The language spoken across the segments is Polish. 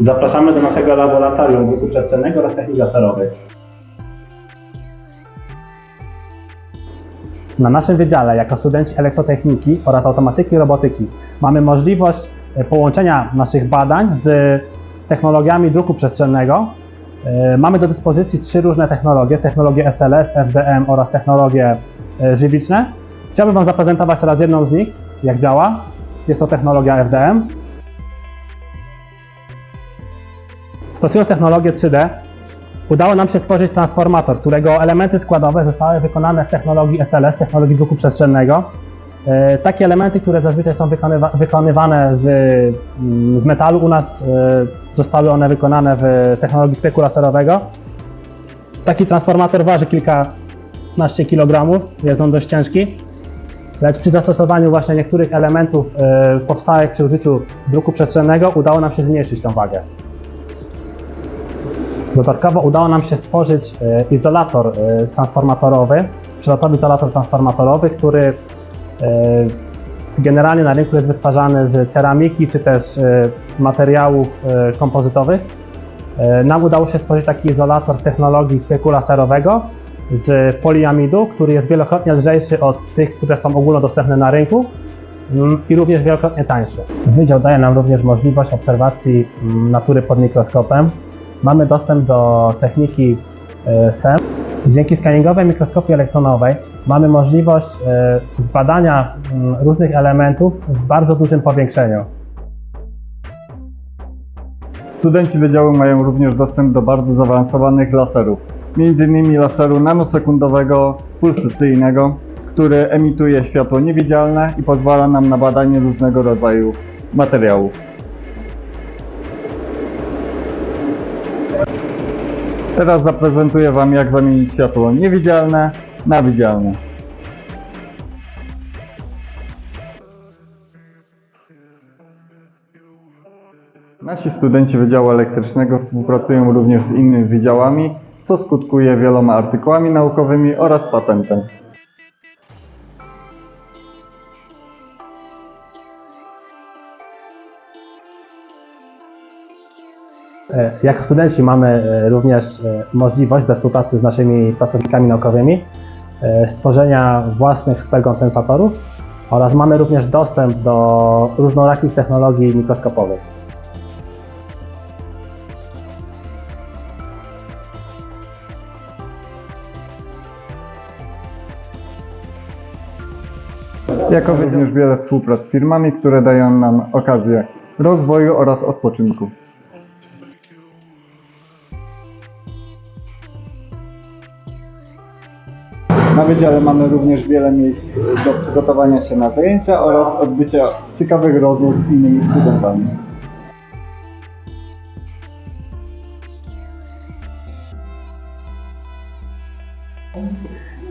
Zapraszamy do naszego laboratorium druku przestrzennego oraz technik laserowych. Na naszym wydziale, jako studenci elektrotechniki oraz automatyki i robotyki, mamy możliwość e, połączenia naszych badań z technologiami druku przestrzennego. E, Mamy do dyspozycji trzy różne technologie: technologie SLS, FDM oraz technologie e, żywiczne. Chciałbym Wam zaprezentować teraz jedną z nich, jak działa. Jest to technologia FDM. Stosując technologię 3D, udało nam się stworzyć transformator, którego elementy składowe zostały wykonane w technologii SLS, technologii druku przestrzennego. E, Takie elementy, które zazwyczaj są wykonywa- wykonywane z, mm, z metalu, u nas e, zostały one wykonane w technologii spekru laserowego. Taki transformator waży kilkanaście kilogramów, jest on dość ciężki, lecz przy zastosowaniu właśnie niektórych elementów e, powstałych przy użyciu druku przestrzennego udało nam się zmniejszyć tą wagę. Dodatkowo udało nam się stworzyć e, izolator e, transformatorowy, przelotowy izolator transformatorowy, który e, generalnie na rynku jest wytwarzany z ceramiki czy też materiałów kompozytowych. Nam udało się stworzyć taki izolator w technologii spekru laserowego z poliamidu, który jest wielokrotnie lżejszy od tych, które są ogólnodostępne na rynku mm, i również wielokrotnie tańszy. Wydział daje nam również możliwość obserwacji mm, natury pod mikroskopem. Mamy dostęp do techniki e, SEM. Dzięki skaningowej mikroskopii elektronowej mamy możliwość e, zbadania mm, różnych elementów w bardzo dużym powiększeniu. Studenci wydziału mają również dostęp do bardzo zaawansowanych laserów, m.in. laseru nanosekundowego pulsacyjnego, który emituje światło niewidzialne i pozwala nam na badanie różnego rodzaju materiałów. Teraz zaprezentuję Wam jak zamienić światło niewidzialne na widzialne. Nasi studenci Wydziału Elektrycznego współpracują również z innymi wydziałami, co skutkuje wieloma artykułami naukowymi oraz patentem. Jako studenci mamy e, również e, możliwość we współpracy z naszymi pracownikami naukowymi e, stworzenia własnych superkondensatorów oraz mamy również dostęp do różnorakich technologii mikroskopowych. Jako również wiele współprac z firmami, które dają nam okazję rozwoju oraz odpoczynku. Na wydziale mamy również wiele miejsc do przygotowania się na zajęcia oraz odbycia ciekawych rozmów z innymi studentami.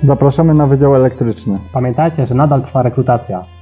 Zapraszamy na Wydział Elektryczny. Pamiętajcie, że nadal trwa rekrutacja.